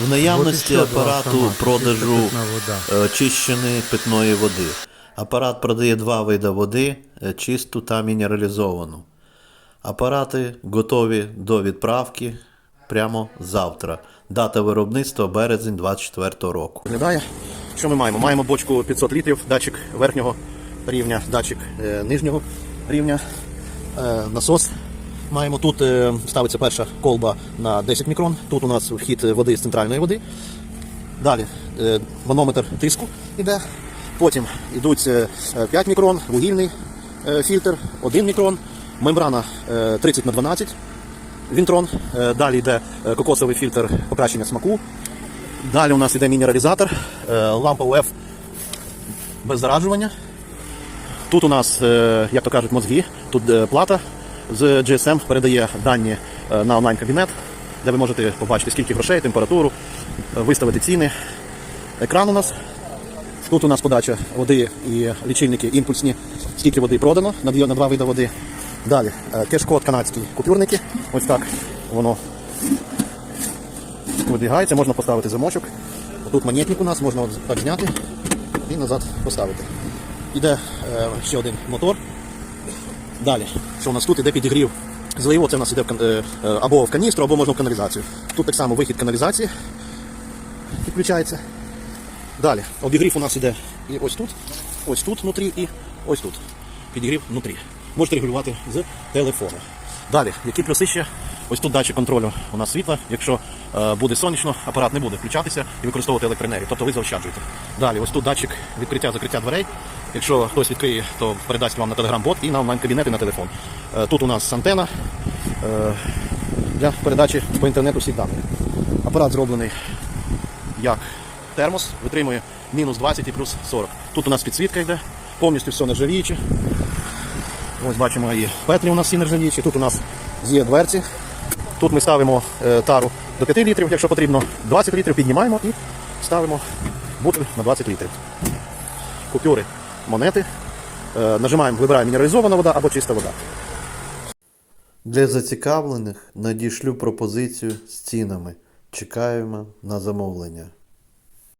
В наявності апарату продажу е, очищеної питної води. Апарат продає два види води е, чисту та мінералізовану. Апарати готові до відправки прямо завтра. Дата виробництва березень 24 року. Виглядає. Що ми маємо? Маємо бочку 500 літрів, датчик верхнього рівня, датчик е, нижнього рівня, е, насос. Маємо тут е, ставиться перша колба на 10 мікрон. Тут у нас вхід води з центральної води. Далі е, манометр тиску йде. Потім йдуть е, 5 мікрон, вугільний е, фільтр, 1 мікрон, мембрана е, 30 на 12 Вінтрон. Е, Далі йде е, кокосовий фільтр покращення смаку. Далі у нас йде мінералізатор, е, лампа УФ без зараджування. Тут у нас, е, як то кажуть, мозги, тут е, плата з GSM передає дані е, на онлайн-кабінет, де ви можете побачити, скільки грошей, температуру, е, виставити ціни. Екран у нас. Тут у нас подача води і лічильники імпульсні, скільки води продано на два види води. Далі е, кеш-код канадський купюрники. Ось так воно видвігається, можна поставити замочок. Тут монетник у нас, можна от так зняти і назад поставити. Іде ще один мотор. Далі, що у нас тут іде підігрів зливу, це у нас іде в е, е, або в каністру, або можна в каналізацію. Тут так само вихід каналізації підключається. Далі, обігрів у нас іде і ось тут, ось тут внутрі і ось тут. Підігрів внутрі. Можете регулювати з телефону. Далі, які плюси ще? Ось тут датчик контролю у нас світла. Якщо е, буде сонячно, апарат не буде включатися і використовувати електроенергію, тобто ви заощаджуєте. Далі, ось тут датчик відкриття-закриття дверей. Якщо хтось відкриє, то передасть вам на телеграм-бот і на онлайн-кабінет і на телефон. Е, тут у нас антена е, для передачі по інтернету всіх даних. Апарат зроблений як термос, витримує мінус 20 і плюс 40. Тут у нас підсвітка йде, повністю все нержавіюче. Ось бачимо і петлі у нас всі нержавіючі. Тут у нас є дверці. Тут ми ставимо е, тару до 5 літрів, якщо потрібно, 20 літрів піднімаємо і ставимо бутиль на 20 літрів. Купюри, монети. Е, нажимаємо, вибираємо мінералізована вода або чиста вода. Для зацікавлених надішлю пропозицію з цінами. Чекаємо на замовлення.